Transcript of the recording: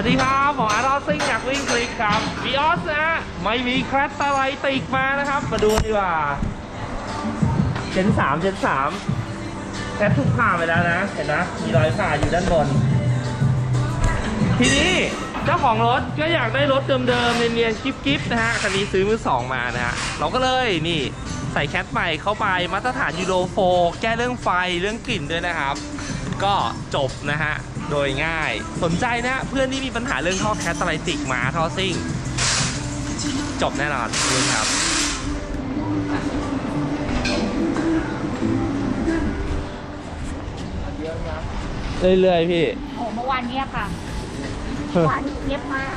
วัสดีครับหมออาร์ตอสซิ่งอยากวิ่งคลิกครับวีออสนะฮะไม่มีแคลตตะไลติกมานะครับ มาดูดีกว่าเจนสามเจนสามแคทถูกผ่าไปแล้วนะ เห็นนะมีรอยผ่าอยู่ด้านบน ทีนี้เจ้าของรถก็อยากได้รถเดิมๆเนียนๆกิ๊บๆนะฮะคันนี้ซื้อมือสองมานะฮะเราก็เลยนี่ใส่แคทใหม่เข้าไปมาตรฐานยูโรโฟแก้เรื่องไฟเรื่องกลิ่นด้วยนะครับ ก็จบนะฮะ โดยง่าย สนใจนะเพื่อนที่มีปัญหาเรื่องท่อแคทตไลติกมาท่อซิ่ง จบแน่นอนนี่ครับเรื่อยๆพี่ โอ้เมื่อวานเนี้ยค่ะเมื่อวานเงียบมาก